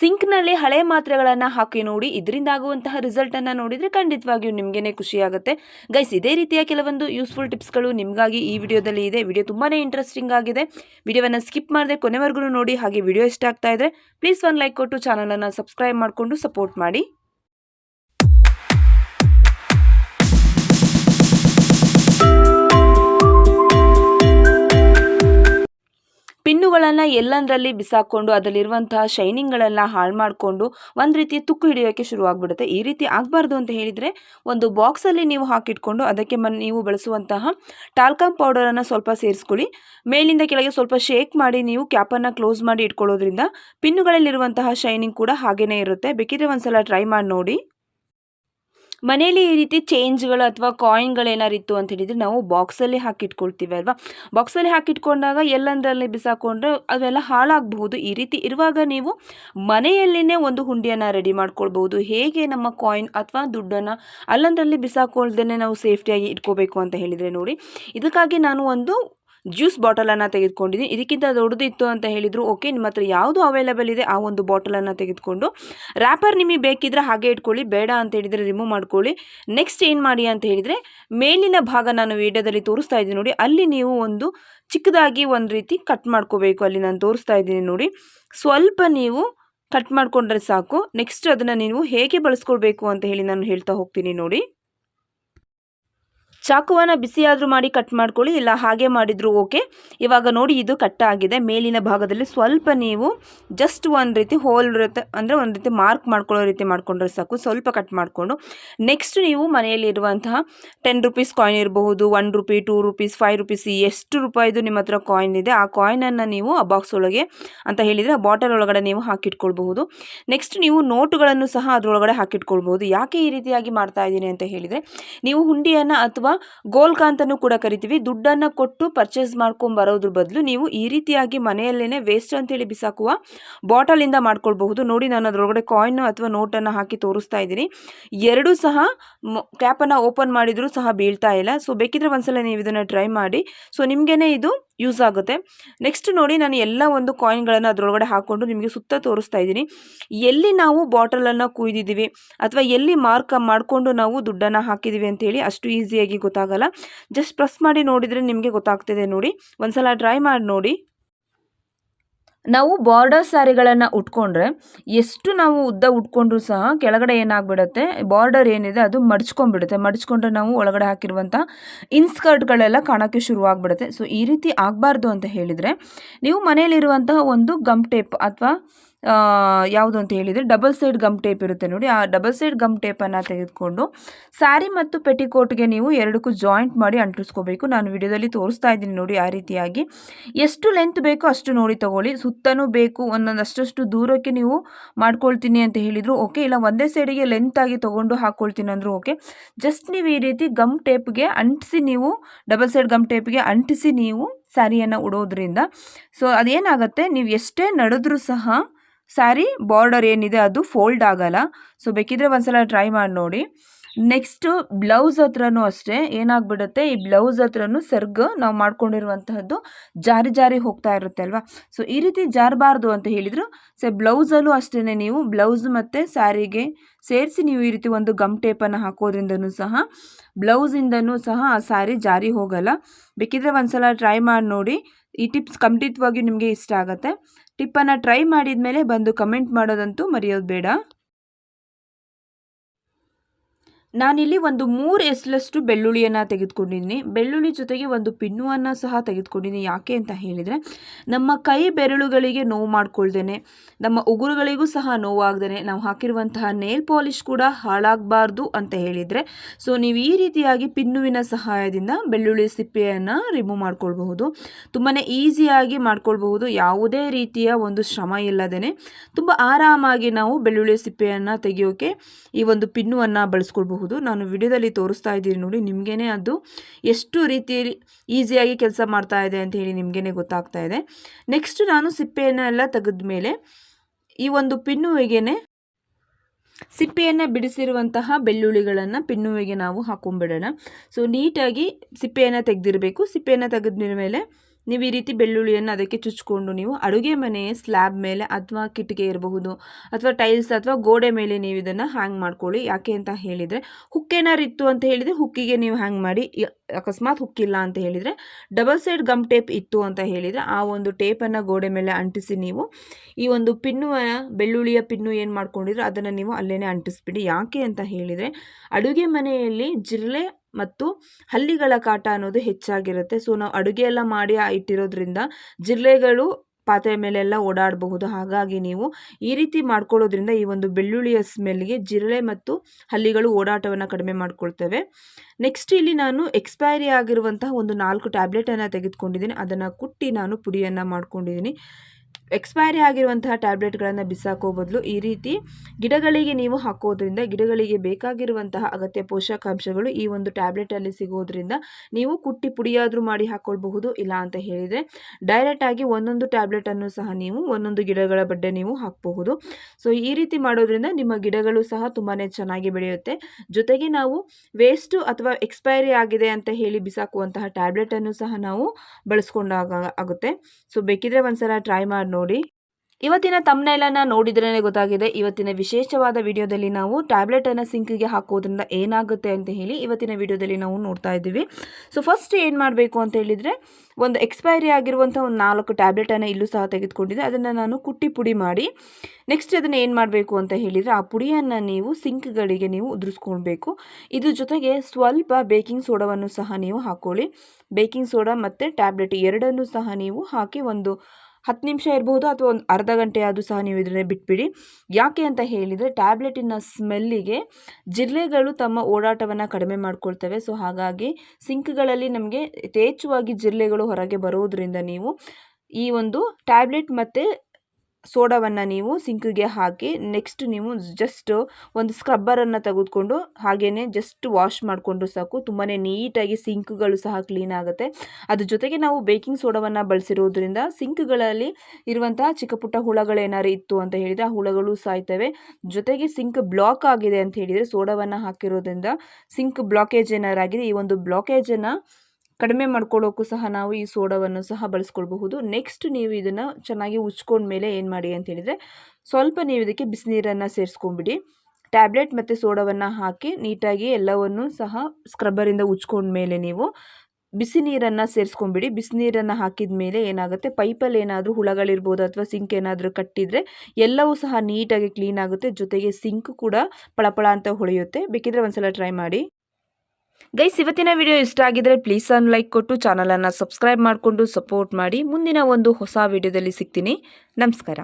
ಸಿಂಕ್ನಲ್ಲಿ ಹಳೆ ಮಾತ್ರೆಗಳನ್ನು ಹಾಕಿ ನೋಡಿ ಇದರಿಂದ ಆಗುವಂತಹ ರಿಸಲ್ಟನ್ನು ನೋಡಿದರೆ ಖಂಡಿತವಾಗಿಯೂ ನಿಮಗೇ ಖುಷಿಯಾಗುತ್ತೆ. ಗೈಸ್, ಇದೇ ರೀತಿಯ ಕೆಲವೊಂದು ಯೂಸ್ಫುಲ್ ಟಿಪ್ಸ್ಗಳು ನಿಮಗಾಗಿ ಈ ವಿಡಿಯೋದಲ್ಲಿ ಇದೆ. ವಿಡಿಯೋ ತುಂಬಾ ಇಂಟ್ರೆಸ್ಟಿಂಗ್ ಆಗಿದೆ. ವಿಡಿಯೋವನ್ನು ಸ್ಕಿಪ್ ಮಾಡದೆ ಕೊನೆವರೆಗೂ ನೋಡಿ ಹಾಗೆ ವಿಡಿಯೋ ಇಷ್ಟ ಆಗ್ತಾ ಇದ್ರೆ ಪ್ಲೀಸ್ ಒಂದು ಲೈಕ್ ಕೊಟ್ಟು ಚಾನಲನ್ನು ಸಬ್ಸ್ಕ್ರೈಬ್ ಮಾಡಿಕೊಂಡು ಸಪೋರ್ಟ್ ಮಾಡಿ. ಪಿನ್ನುಗಳನ್ನು ಎಲ್ಲಂದರಲ್ಲಿ ಬಿಸಾಕೊಂಡು ಅದರಲ್ಲಿರುವಂತಹ ಶೈನಿಂಗ್ಗಳನ್ನು ಹಾಳು ಮಾಡಿಕೊಂಡು ಒಂದು ರೀತಿ ತುಕ್ಕು ಹಿಡಿಯೋಕ್ಕೆ ಶುರುವಾಗ್ಬಿಡುತ್ತೆ. ಈ ರೀತಿ ಆಗಬಾರ್ದು ಅಂತ ಹೇಳಿದರೆ ಒಂದು ಬಾಕ್ಸಲ್ಲಿ ನೀವು ಹಾಕಿಟ್ಕೊಂಡು ಅದಕ್ಕೆ ನೀವು ಬಳಸುವಂತಹ ಟಾಲ್ಕಮ್ ಪೌಡರನ್ನು ಸ್ವಲ್ಪ ಸೇರಿಸ್ಕೊಳ್ಳಿ. ಮೇಲಿಂದ ಕೆಳಗೆ ಸ್ವಲ್ಪ ಶೇಕ್ ಮಾಡಿ ನೀವು ಕ್ಯಾಪನ್ನು ಕ್ಲೋಸ್ ಮಾಡಿ ಇಟ್ಕೊಳ್ಳೋದ್ರಿಂದ ಪಿನ್ನುಗಳಲ್ಲಿರುವಂತಹ ಶೈನಿಂಗ್ ಕೂಡ ಹಾಗೆಯೇ ಇರುತ್ತೆ. ಬೇಕಿದ್ರೆ ಒಂದ್ಸಲ ಟ್ರೈ ಮಾಡಿ ನೋಡಿ. ಮನೇಲಿ ಈ ರೀತಿ ಚೇಂಜ್ಗಳು ಅಥವಾ ಕಾಯಿನ್ಗಳೇನಾರು ಇತ್ತು ಅಂತ ಹೇಳಿದ್ರೆ ನಾವು ಬಾಕ್ಸಲ್ಲಿ ಹಾಕಿಟ್ಕೊಳ್ತೀವಿ ಅಲ್ವಾ? ಬಾಕ್ಸಲ್ಲಿ ಹಾಕಿಟ್ಕೊಂಡಾಗ ಎಲ್ಲಂದರಲ್ಲಿ ಬಿಸಾಕೊಂಡ್ರೆ ಅವೆಲ್ಲ ಹಾಳಾಗಬಹುದು. ಈ ರೀತಿ ಇರುವಾಗ ನೀವು ಮನೆಯಲ್ಲಿನೇ ಒಂದು ಹುಂಡಿಯನ್ನು ರೆಡಿ ಮಾಡ್ಕೊಳ್ಬಹುದು. ಹೇಗೆ ನಮ್ಮ ಕಾಯಿನ್ ಅಥವಾ ದುಡ್ಡನ್ನು ಅಲ್ಲಂದರಲ್ಲಿ ಬಿಸಾಕೊಳ್ದೇ ನಾವು ಸೇಫ್ಟಿಯಾಗಿ ಇಟ್ಕೋಬೇಕು ಅಂತ ಹೇಳಿದರೆ ನೋಡಿ. ಇದಕ್ಕಾಗಿ ನಾನು ಒಂದು ಜ್ಯೂಸ್ ಬಾಟಲನ್ನು ತೆಗೆದುಕೊಂಡಿದ್ದೀನಿ. ಇದಕ್ಕಿಂತ ದೊಡ್ಡದಿತ್ತು ಅಂತ ಹೇಳಿದರು, ಓಕೆ, ನಿಮ್ಮ ಹತ್ರ ಯಾವುದು ಅವೈಲೇಬಲ್ ಇದೆ ಆ ಒಂದು ಬಾಟಲನ್ನು ತೆಗೆದುಕೊಂಡು. ರ್ಯಾಪರ್ ನಿಮಗೆ ಬೇಕಿದ್ರೆ ಹಾಗೆ ಇಟ್ಕೊಳ್ಳಿ, ಬೇಡ ಅಂತ ಹೇಳಿದರೆ ರಿಮೂವ್ ಮಾಡ್ಕೊಳ್ಳಿ. ನೆಕ್ಸ್ಟ್ ಏನು ಮಾಡಿ ಅಂತ ಹೇಳಿದರೆ, ಮೇಲಿನ ಭಾಗ ನಾನು ವಿಡಿಯೋದಲ್ಲಿ ತೋರಿಸ್ತಾ ಇದ್ದೀನಿ ನೋಡಿ, ಅಲ್ಲಿ ನೀವು ಒಂದು ಚಿಕ್ಕದಾಗಿ ಒಂದು ರೀತಿ ಕಟ್ ಮಾಡ್ಕೋಬೇಕು. ಅಲ್ಲಿ ನಾನು ತೋರಿಸ್ತಾ ಇದ್ದೀನಿ ನೋಡಿ. ಸ್ವಲ್ಪ ನೀವು ಕಟ್ ಮಾಡಿಕೊಂಡ್ರೆ ಸಾಕು. ನೆಕ್ಸ್ಟ್ ಅದನ್ನು ನೀವು ಹೇಗೆ ಬಳಸ್ಕೊಳ್ಬೇಕು ಅಂತ ಹೇಳಿ ನಾನು ಹೇಳ್ತಾ ಹೋಗ್ತೀನಿ ನೋಡಿ. ಚಾಕುವನ್ನು ಬಿಸಿಯಾದರೂ ಮಾಡಿ ಕಟ್ ಮಾಡ್ಕೊಳ್ಳಿ, ಇಲ್ಲ ಹಾಗೆ ಮಾಡಿದರೂ ಓಕೆ ಇವಾಗ ನೋಡಿ ಇದು ಕಟ್ ಆಗಿದೆ. ಮೇಲಿನ ಭಾಗದಲ್ಲಿ ಸ್ವಲ್ಪ ನೀವು ಜಸ್ಟ್ ಒಂದು ರೀತಿ ಹೋಲ್ ಇರುತ್ತೆ, ಅಂದರೆ ಒಂದು ರೀತಿ ಮಾರ್ಕ್ ಮಾಡ್ಕೊಳ್ಳೋ ರೀತಿ ಮಾಡಿಕೊಂಡ್ರೆ ಸಾಕು. ಸ್ವಲ್ಪ ಕಟ್ ಮಾಡಿಕೊಂಡು ನೆಕ್ಸ್ಟ್ ನೀವು ಮನೆಯಲ್ಲಿರುವಂತಹ ಟೆನ್ ರುಪೀಸ್ ಕಾಯಿನ್ ಇರಬಹುದು one rupee two rupees five rupees ಎಷ್ಟು ರೂಪಾಯಿದು ನಿಮ್ಮ ಹತ್ರ ಕಾಯಿನ್ ಇದೆ, ಆ ಕಾಯಿನನ್ನು ನೀವು ಆ ಬಾಕ್ಸ್ ಒಳಗೆ ಅಂತ ಹೇಳಿದರೆ ಆ ಬಾಟಲ್ ಒಳಗಡೆ ನೀವು ಹಾಕಿಟ್ಕೊಳ್ಬಹುದು. ನೆಕ್ಸ್ಟ್ ನೀವು ನೋಟುಗಳನ್ನು ಸಹ ಅದರೊಳಗಡೆ ಹಾಕಿಟ್ಕೊಳ್ಬಹುದು. ಯಾಕೆ ಈ ರೀತಿಯಾಗಿ ಮಾಡ್ತಾ ಇದ್ದೀನಿ ಅಂತ ಹೇಳಿದರೆ, ನೀವು ಹುಂಡಿಯನ್ನು ಅಥವಾ ಗೋಲ್ಕ ಅಂತಲೂ ಕೂಡ ಕರಿತೀವಿ. ದುಡ್ಡನ್ನು ಕೊಟ್ಟು ಪರ್ಚೇಸ್ ಮಾಡ್ಕೊಂಬರೋದ್ರ ಬದಲು ನೀವು ಈ ರೀತಿಯಾಗಿ ಮನೆಯಲ್ಲೇ ವೇಸ್ಟ್ ಅಂತೇಳಿ ಬಿಸಾಕುವ ಬಾಟಲಿಂದ ಮಾಡ್ಕೊಳ್ಬಹುದು. ನೋಡಿ ನಾನು ಅದರೊಳಗಡೆ ಕಾಯಿನ್ ಅಥವಾ ನೋಟನ್ನು ಹಾಕಿ ತೋರಿಸ್ತಾ ಇದ್ದೀನಿ. ಎರಡೂ ಸಹ ಕ್ಯಾಪನ್ನು ಓಪನ್ ಮಾಡಿದರೂ ಸಹ ಬೀಳ್ತಾ ಇಲ್ಲ. ಸೊ ಬೇಕಿದ್ರೆ ಒಂದ್ಸಲ ನೀವು ಇದನ್ನು ಟ್ರೈ ಮಾಡಿ. ಸೊ ನಿಮಗೇನೆ ಇದು ಯೂಸ್ ಆಗುತ್ತೆ. ನೆಕ್ಸ್ಟ್ ನೋಡಿ ನಾನು ಎಲ್ಲ ಒಂದು ಕಾಯಿನ್ಗಳನ್ನು ಅದರೊಳಗಡೆ ಹಾಕ್ಕೊಂಡು ನಿಮಗೆ ಸುತ್ತ ತೋರಿಸ್ತಾ ಇದ್ದೀನಿ. ಎಲ್ಲಿ ನಾವು ಬಾಟಲನ್ನು ಕುಯ್ದಿದ್ದೀವಿ ಅಥವಾ ಎಲ್ಲಿ ಮಾರ್ಕ್ ಮಾಡಿಕೊಂಡು ನಾವು ದುಡ್ಡನ್ನು ಹಾಕಿದ್ದೀವಿ ಅಂತೇಳಿ ಅಷ್ಟು ಈಸಿಯಾಗಿ ಗೊತ್ತಾಗಲ್ಲ. ಜಸ್ಟ್ ಪ್ರೆಸ್ ಮಾಡಿ ನೋಡಿದರೆ ನಿಮಗೆ ಗೊತ್ತಾಗ್ತಿದೆ ನೋಡಿ. ಒಂದ್ಸಲ ಟ್ರೈ ಮಾಡಿ ನೋಡಿ. ನಾವು ಬಾರ್ಡರ್ ಸ್ಯಾರಿಗಳನ್ನು ಉಟ್ಕೊಂಡ್ರೆ ಎಷ್ಟು ನಾವು ಉದ್ದ ಉಟ್ಕೊಂಡ್ರೂ ಸಹ ಕೆಳಗಡೆ ಏನಾಗ್ಬಿಡುತ್ತೆ? ಬಾರ್ಡರ್ ಏನಿದೆ ಅದು ಮಡ್ಚ್ಕೊಂಡ್ಬಿಡುತ್ತೆ. ಮಡ್ಚ್ಕೊಂಡ್ರೆ ನಾವು ಒಳಗಡೆ ಹಾಕಿರುವಂಥ ಇನ್ಸ್ಕರ್ಟ್ಗಳೆಲ್ಲ ಕಾಣೋಕ್ಕೆ ಶುರುವಾಗ್ಬಿಡುತ್ತೆ. ಸೊ ಈ ರೀತಿ ಆಗಬಾರ್ದು ಅಂತ ಹೇಳಿದರೆ ನೀವು ಮನೆಯಲ್ಲಿರುವಂತಹ ಒಂದು ಗಮ್ ಟೇಪ್ ಅಥವಾ ಯಾವುದು ಅಂತ ಹೇಳಿದರೆ ಡಬಲ್ ಸೈಡ್ ಗಮ್ ಟೇಪ್ ಇರುತ್ತೆ ನೋಡಿ. ಆ ಡಬಲ್ ಸೈಡ್ ಗಮ್ ಟೇಪನ್ನು ತೆಗೆದುಕೊಂಡು ಸ್ಯಾರಿ ಮತ್ತು ಪೆಟಿಕೋಟ್ಗೆ ನೀವು ಎರಡಕ್ಕೂ ಜಾಯಿಂಟ್ ಮಾಡಿ ಅಂಟಿಸ್ಕೋಬೇಕು. ನಾನು ವಿಡಿಯೋದಲ್ಲಿ ತೋರಿಸ್ತಾ ಇದ್ದೀನಿ ನೋಡಿ ಆ ರೀತಿಯಾಗಿ. ಎಷ್ಟು ಲೆಂತ್ ಬೇಕೋ ಅಷ್ಟು ನೋಡಿ ತಗೊಳ್ಳಿ. ಸುತ್ತನೂ ಬೇಕು ಒಂದೊಂದು ಅಷ್ಟಷ್ಟು ದೂರಕ್ಕೆ ನೀವು ಮಾಡ್ಕೊಳ್ತೀನಿ ಅಂತ ಹೇಳಿದರು ಓಕೆ ಇಲ್ಲ, ಒಂದೇ ಸೈಡಿಗೆ ಆಗಿ ತೊಗೊಂಡು ಹಾಕ್ಕೊಳ್ತೀನಿ ಅಂದರೂ ಓಕೆ ಜಸ್ಟ್ ನೀವು ಈ ರೀತಿ ಗಮ್ ಟೇಪ್ಗೆ ಅಂಟಿಸಿ ನೀವು ಡಬಲ್ ಸೈಡ್ ಗಮ್ ಟೇಪ್ಗೆ ಅಂಟಿಸಿ ನೀವು ಸ್ಯಾರಿಯನ್ನು ಉಡೋದ್ರಿಂದ. ಸೊ ಅದೇನಾಗುತ್ತೆ? ನೀವು ಎಷ್ಟೇ ನಡೆದ್ರೂ ಸಹ ಸ್ಯಾರಿ, ಬಾರ್ಡರ್ ಏನಿದೆ ಅದು ಫೋಲ್ಡ್ ಆಗಲ್ಲ. ಸೊ ಬೇಕಿದ್ರೆ ಒಂದ್ಸಲ ಟ್ರೈ ಮಾಡಿ ನೋಡಿ. ನೆಕ್ಸ್ಟು ಬ್ಲೌಸ್ ಹತ್ರನೂ ಅಷ್ಟೇ ಏನಾಗ್ಬಿಡುತ್ತೆ, ಈ ಬ್ಲೌಸ್ ಹತ್ರನೂ ಸರ್ಗ್ ನಾವು ಮಾಡ್ಕೊಂಡಿರುವಂತಹದ್ದು ಜಾರಿ ಜಾರಿ ಹೋಗ್ತಾ ಇರುತ್ತೆ ಅಲ್ವಾ? ಸೊ ಈ ರೀತಿ ಜಾರಬಾರ್ದು ಅಂತ ಹೇಳಿದ್ರು. ಸೊ ಬ್ಲೌಸಲ್ಲೂ ಅಷ್ಟೇ ನೀವು ಬ್ಲೌಸ್ ಮತ್ತು ಸ್ಯಾರಿಗೆ ಸೇರಿಸಿ ನೀವು ಈ ರೀತಿ ಒಂದು ಗಮ್ ಟೇಪನ್ನು ಹಾಕೋದ್ರಿಂದನೂ ಸಹ, ಬ್ಲೌಸಿಂದನೂ ಸಹ ಆ ಸ್ಯಾರಿ ಜಾರಿ ಹೋಗಲ್ಲ. ಬೇಕಿದ್ರೆ ಒಂದ್ಸಲ ಟ್ರೈ ಮಾಡಿ ನೋಡಿ. ಈ ಟಿಪ್ಸ್ ಕಂಪ್ಲೀಟ್ವಾಗಿ ನಿಮಗೆ ಇಷ್ಟ ಆಗುತ್ತೆ. ಟಿಪ್ಪನ್ನು ಟ್ರೈ ಮಾಡಿದ ಮೇಲೆ ಬಂದು ಕಮೆಂಟ್ ಮಾಡೋದಂತೂ ಮರೆಯೋದು ಬೇಡ. ನಾನಿಲ್ಲಿ ಒಂದು ಮೂರು ಎಸ್ಲಷ್ಟು ಬೆಳ್ಳುಳ್ಳಿಯನ್ನು ತೆಗೆದುಕೊಂಡಿದ್ದೀನಿ. ಬೆಳ್ಳುಳ್ಳಿ ಜೊತೆಗೆ ಒಂದು ಪಿನ್ನುವನ್ನು ಸಹ ತೆಗೆದುಕೊಂಡಿದ್ದೀನಿ. ಯಾಕೆ ಅಂತ ಹೇಳಿದರೆ, ನಮ್ಮ ಕೈ ಬೆರಳುಗಳಿಗೆ ನೋವು ಮಾಡ್ಕೊಳ್ದೇನೆ, ನಮ್ಮ ಉಗುರುಗಳಿಗೂ ಸಹ ನೋವಾಗ್ದೇ ನಾವು ಹಾಕಿರುವಂತಹ ನೇಲ್ ಪಾಲಿಷ್ ಕೂಡ ಹಾಳಾಗಬಾರ್ದು ಅಂತ ಹೇಳಿದರೆ, ಸೊ ನೀವು ಈ ರೀತಿಯಾಗಿ ಪಿನ್ನುವಿನ ಸಹಾಯದಿಂದ ಬೆಳ್ಳುಳ್ಳಿ ಸಿಪ್ಪೆಯನ್ನು ರಿಮೂವ್ ಮಾಡ್ಕೊಳ್ಬಹುದು. ತುಂಬಾ ಈಸಿಯಾಗಿ ಮಾಡ್ಕೊಳ್ಬಹುದು. ಯಾವುದೇ ರೀತಿಯ ಒಂದು ಶ್ರಮ ಇಲ್ಲದೇ ತುಂಬ ಆರಾಮಾಗಿ ನಾವು ಬೆಳ್ಳುಳ್ಳಿ ಸಿಪ್ಪೆಯನ್ನು ತೆಗೆಯೋಕೆ ಈ ಒಂದು ಪಿನ್ನುವನ್ನು ಬಳಸ್ಕೊಳ್ಬಹುದು. ನಾನು ವಿಡಿಯೋದಲ್ಲಿ ತೋರಿಸ್ತಾ ಇದ್ದೀನಿ ನೋಡಿ ನಿಮಗೇ ಅದು ಎಷ್ಟು ರೀತಿಯಲ್ಲಿ ಈಸಿಯಾಗಿ ಕೆಲಸ ಮಾಡ್ತಾ ಇದೆ ಅಂತ ಹೇಳಿ ನಿಮಗೇ ಗೊತ್ತಾಗ್ತಾ ಇದೆ. ನೆಕ್ಸ್ಟ್ ನಾನು ಸಿಪ್ಪೆಯನ್ನು ಎಲ್ಲ ತೆಗೆದ ಮೇಲೆ ಈ ಒಂದು ಪಿನ್ನುವಿಗೆ ಸಿಪ್ಪೆಯನ್ನು ಬಿಡಿಸಿರುವಂತಹ ಬೆಳ್ಳುಳ್ಳಿಗಳನ್ನು ಪಿನ್ನುವಿಗೆ ನಾವು ಹಾಕೊಂಡ್ಬಿಡೋಣ ಸೊ ನೀಟಾಗಿ ಸಿಪ್ಪೆಯನ್ನು ತೆಗೆದಿರಬೇಕು. ಸಿಪ್ಪೆಯನ್ನು ತೆಗೆದ ಮೇಲೆ ನೀವು ಈ ರೀತಿ ಬೆಳ್ಳುಳ್ಳಿಯನ್ನು ಅದಕ್ಕೆ ಚುಚ್ಕೊಂಡು ನೀವು ಅಡುಗೆ ಮನೆಯ ಸ್ಲ್ಯಾಬ್ ಮೇಲೆ ಅಥವಾ ಕಿಟಕಿ ಇರಬಹುದು ಅಥವಾ ಟೈಲ್ಸ್ ಅಥವಾ ಗೋಡೆ ಮೇಲೆ ನೀವು ಇದನ್ನು ಹ್ಯಾಂಗ್ ಮಾಡ್ಕೊಳ್ಳಿ, ಯಾಕೆ ಅಂತ ಹೇಳಿದರೆ ಹುಕ್ಕೇನಾರಿತ್ತು ಅಂತ ಹೇಳಿದರೆ ಹುಕ್ಕಿಗೆ ನೀವು ಹ್ಯಾಂಗ್ ಮಾಡಿ ಅಕಸ್ಮಾತ್ ಹುಕ್ಕಿಲ್ಲ ಅಂತ ಹೇಳಿದರೆ ಡಬಲ್ ಸೈಡ್ ಗಮ್ ಟೇಪ್ ಇತ್ತು ಅಂತ ಹೇಳಿದರೆ ಆ ಒಂದು ಟೇಪನ್ನು ಗೋಡೆ ಮೇಲೆ ಅಂಟಿಸಿ ನೀವು ಈ ಒಂದು ಪಿನ್ನು ಬೆಳ್ಳುಳ್ಳಿಯ ಪಿನ್ನು ಏನು ಮಾಡ್ಕೊಂಡಿದ್ರು ಅದನ್ನು ನೀವು ಅಲ್ಲೇ ಅಂಟಿಸ್ಬಿಡಿ. ಯಾಕೆ ಅಂತ ಹೇಳಿದರೆ ಅಡುಗೆ ಮನೆಯಲ್ಲಿ ಜಿರಳೆ ಮತ್ತು ಹಲ್ಲಿಗಳ ಕಾಟ ಅನ್ನೋದು ಹೆಚ್ಚಾಗಿರುತ್ತೆ. ಸೊ ನಾವು ಅಡುಗೆ ಎಲ್ಲ ಮಾಡಿ ಇಟ್ಟಿರೋದ್ರಿಂದ ಜಿರಳೆಗಳು ಪಾತ್ರೆ ಮೇಲೆಲ್ಲ ಓಡಾಡಬಹುದು. ಹಾಗಾಗಿ ನೀವು ಈ ರೀತಿ ಮಾಡ್ಕೊಳ್ಳೋದ್ರಿಂದ ಈ ಒಂದು ಬೆಳ್ಳುಳ್ಳಿಯ ಸ್ಮೆಲ್ಗೆ ಜಿರಳೆ ಮತ್ತು ಹಲ್ಲಿಗಳು ಓಡಾಟವನ್ನು ಕಡಿಮೆ ಮಾಡ್ಕೊಳ್ತವೆ. ನೆಕ್ಸ್ಟ್ ಇಲ್ಲಿ ನಾನು ಎಕ್ಸ್ಪೈರಿ ಆಗಿರುವಂತಹ ಒಂದು ನಾಲ್ಕು ಟ್ಯಾಬ್ಲೆಟನ್ನು ತೆಗೆದುಕೊಂಡಿದ್ದೀನಿ. ಅದನ್ನು ಕುಟ್ಟಿ ನಾನು ಪುಡಿಯನ್ನು ಮಾಡ್ಕೊಂಡಿದ್ದೀನಿ. ಎಕ್ಸ್ಪೈರಿ ಆಗಿರುವಂತಹ ಟ್ಯಾಬ್ಲೆಟ್ಗಳನ್ನು ಬಿಸಾಕೋ ಬದಲು ಈ ರೀತಿ ಗಿಡಗಳಿಗೆ ನೀವು ಹಾಕೋದ್ರಿಂದ ಗಿಡಗಳಿಗೆ ಬೇಕಾಗಿರುವಂತಹ ಅಗತ್ಯ ಪೋಷಕಾಂಶಗಳು ಈ ಒಂದು ಟ್ಯಾಬ್ಲೆಟಲ್ಲಿ ಸಿಗೋದ್ರಿಂದ ನೀವು ಕುಟ್ಟಿ ಪುಡಿಯಾದರೂ ಮಾಡಿ ಹಾಕ್ಕೊಳ್ಬಹುದು ಇಲ್ಲ ಅಂತ ಹೇಳಿದರೆ ಡೈರೆಕ್ಟಾಗಿ ಒಂದೊಂದು ಟ್ಯಾಬ್ಲೆಟನ್ನು ಸಹ ನೀವು ಒಂದೊಂದು ಗಿಡಗಳ ಬಡ್ಡೆ ನೀವು ಹಾಕಬಹುದು. ಸೊ ಈ ರೀತಿ ಮಾಡೋದ್ರಿಂದ ನಿಮ್ಮ ಗಿಡಗಳು ಸಹ ತುಂಬಾ ಚೆನ್ನಾಗಿ ಬೆಳೆಯುತ್ತೆ. ಜೊತೆಗೆ ನಾವು ವೇಸ್ಟು ಅಥವಾ ಎಕ್ಸ್ಪೈರಿ ಆಗಿದೆ ಅಂತ ಹೇಳಿ ಬಿಸಾಕುವಂತಹ ಟ್ಯಾಬ್ಲೆಟನ್ನು ಸಹ ನಾವು ಬಳಸ್ಕೊಂಡಾಗ ಆಗುತ್ತೆ. ಸೊ ಬೇಕಿದ್ರೆ ಒಂದ್ಸಲ ಟ್ರೈ ಮಾಡಿ ನೋಡಿ. ಇವತ್ತಿನ ತಮ್ನೈಲನ್ನು ನೋಡಿದ್ರೇ ಗೊತ್ತಾಗಿದೆ. ಇವತ್ತಿನ ವಿಶೇಷವಾದ ವಿಡಿಯೋದಲ್ಲಿ ನಾವು ಟ್ಯಾಬ್ಲೆಟನ್ನು ಸಿಂಕಿಗೆ ಹಾಕೋದ್ರಿಂದ ಏನಾಗುತ್ತೆ ಅಂತ ಹೇಳಿ ಇವತ್ತಿನ ವಿಡಿಯೋದಲ್ಲಿ ನಾವು ನೋಡ್ತಾ ಇದ್ದೀವಿ. ಸೊ ಫಸ್ಟ್ ಏನು ಮಾಡಬೇಕು ಅಂತ ಹೇಳಿದರೆ, ಒಂದು ಎಕ್ಸ್ಪೈರಿ ಆಗಿರುವಂಥ ಒಂದು ನಾಲ್ಕು ಟ್ಯಾಬ್ಲೆಟನ್ನು ಇಲ್ಲೂ ಸಹ ತೆಗೆದುಕೊಂಡಿದ್ದೆ ಅದನ್ನು ನಾನು ಕುಟ್ಟಿ ಪುಡಿ ಮಾಡಿ ನೆಕ್ಸ್ಟ್ ಅದನ್ನು ಏನು ಮಾಡಬೇಕು ಅಂತ ಹೇಳಿದರೆ, ಆ ಪುಡಿಯನ್ನು ನೀವು ಸಿಂಕ್ಗಳಿಗೆ ನೀವು ಉದುರಿಸ್ಕೊಳ್ಬೇಕು. ಇದ್ರ ಜೊತೆಗೆ ಸ್ವಲ್ಪ ಬೇಕಿಂಗ್ ಸೋಡಾವನ್ನು ಸಹ ನೀವು ಹಾಕ್ಕೊಳ್ಳಿ ಬೇಕಿಂಗ್ ಸೋಡಾ ಮತ್ತು ಟ್ಯಾಬ್ಲೆಟ್ ಎರಡನ್ನೂ ಸಹ ನೀವು ಹಾಕಿ ಒಂದು ಹತ್ತು ನಿಮಿಷ ಇರಬಹುದು ಅಥವಾ ಒಂದು ಅರ್ಧ ಗಂಟೆ ಆದರೂ ಸಹ ನೀವು ಇದನ್ನೇ ಬಿಟ್ಬಿಡಿ. ಯಾಕೆ ಅಂತ ಹೇಳಿದರೆ ಟ್ಯಾಬ್ಲೆಟಿನ ಸ್ಮೆಲ್ಲಿಗೆ ಜಿರ್ಲೆಗಳು ತಮ್ಮ ಓಡಾಟವನ್ನು ಕಡಿಮೆ ಮಾಡ್ಕೊಳ್ತವೆ. ಸೊ, ಹಾಗಾಗಿ ಸಿಂಕ್ಗಳಲ್ಲಿ ನಮಗೆ ಯಥೇಚ್ಛವಾಗಿ ಜಿರ್ಲೆಗಳು ಹೊರಗೆ ಬರೋದರಿಂದ ನೀವು ಈ ಒಂದು ಟ್ಯಾಬ್ಲೆಟ್ ಮತ್ತು ಸೋಡಾವನ್ನು ನೀವು ಸಿಂಕಿಗೆ ಹಾಕಿ ನೆಕ್ಸ್ಟ್ ನೀವು ಜಸ್ಟ್ ಒಂದು ಸ್ಕ್ರಬ್ಬರನ್ನು ತೆಗೆದುಕೊಂಡು ಹಾಗೆಯೇ ಜಸ್ಟ್ ವಾಶ್ ಮಾಡಿಕೊಂಡು ಸಾಕು. ತುಂಬಾ ನೀಟಾಗಿ ಸಿಂಕ್ಗಳು ಸಹ ಕ್ಲೀನ್ ಆಗುತ್ತೆ. ಅದ್ರ ಜೊತೆಗೆ ನಾವು ಬೇಕಿಂಗ್ ಸೋಡಾವನ್ನು ಬಳಸಿರೋದ್ರಿಂದ ಸಿಂಕ್ಗಳಲ್ಲಿ ಇರುವಂತಹ ಚಿಕ್ಕ ಪುಟ್ಟ ಹುಳಗಳೇನಾದ್ರು ಇತ್ತು ಅಂತ ಹೇಳಿದರೆ ಆ ಹುಳಗಳು ಸಾಯ್ತವೆ. ಜೊತೆಗೆ ಸಿಂಕ್ ಬ್ಲಾಕ್ ಆಗಿದೆ ಅಂತ ಹೇಳಿದರೆ ಸೋಡಾವನ್ನು ಹಾಕಿರೋದ್ರಿಂದ ಸಿಂಕ್ ಬ್ಲಾಕೇಜ್ ಏನಾರಾಗಿದೆ ಈ ಒಂದು ಬ್ಲಾಕೇಜನ್ನು ಕಡಿಮೆ ಮಾಡ್ಕೊಳ್ಳೋಕ್ಕೂ ಸಹ ನಾವು ಈ ಸೋಡಾವನ್ನು ಸಹ ಬಳಸ್ಕೊಳ್ಬಹುದು. ನೆಕ್ಸ್ಟ್ ನೀವು ಇದನ್ನು ಚೆನ್ನಾಗಿ ಉಚ್ಕೊಂಡ್ಮೇಲೆ ಏನು ಮಾಡಿ ಅಂತ ಹೇಳಿದರೆ, ಸ್ವಲ್ಪ ನೀವು ಇದಕ್ಕೆ ಬಿಸಿನೀರನ್ನು ಸೇರಿಸ್ಕೊಂಬಿಡಿ ಟ್ಯಾಬ್ಲೆಟ್ ಮತ್ತು ಸೋಡಾವನ್ನು ಹಾಕಿ ನೀಟಾಗಿ ಎಲ್ಲವನ್ನು ಸಹ ಸ್ಕ್ರಬ್ಬರಿಂದ ಉಚ್ಕೊಂಡ್ಮೇಲೆ ನೀವು ಬಿಸಿ ನೀರನ್ನು ಸೇರಿಸ್ಕೊಂಬಿಡಿ ಬಿಸಿನೀರನ್ನು ಹಾಕಿದ ಮೇಲೆ ಏನಾಗುತ್ತೆ ಪೈಪಲ್ಲಿ ಏನಾದರೂ ಹುಳಗಳಿರ್ಬೋದು ಅಥವಾ ಸಿಂಕ್ ಏನಾದರೂ ಕಟ್ಟಿದರೆ ಎಲ್ಲವೂ ಸಹ ನೀಟಾಗಿ ಕ್ಲೀನ್ ಆಗುತ್ತೆ. ಜೊತೆಗೆ ಸಿಂಕ್ ಕೂಡ ಪಳಪಳ ಅಂತ ಹೊಳೆಯುತ್ತೆ. ಬೇಕಿದ್ರೆ ಒಂದ್ಸಲ ಟ್ರೈ ಮಾಡಿ. ಗೈಸ್, ಇವತ್ತಿನ ವಿಡಿಯೋ ಇಷ್ಟ ಆಗಿದ್ರೆ ಪ್ಲೀಸ್ ಅನ್ ಲೈಕ್ ಕೊಟ್ಟು ಚಾನಲನ್ನು ಸಬ್ಸ್ಕ್ರೈಬ್ ಮಾಡಿಕೊಂಡು ಸಪೋರ್ಟ್ ಮಾಡಿ ಮುಂದಿನ ಒಂದು ಹೊಸ ವಿಡಿಯೋದಲ್ಲಿ ಸಿಗ್ತೀನಿ. ನಮಸ್ಕಾರ.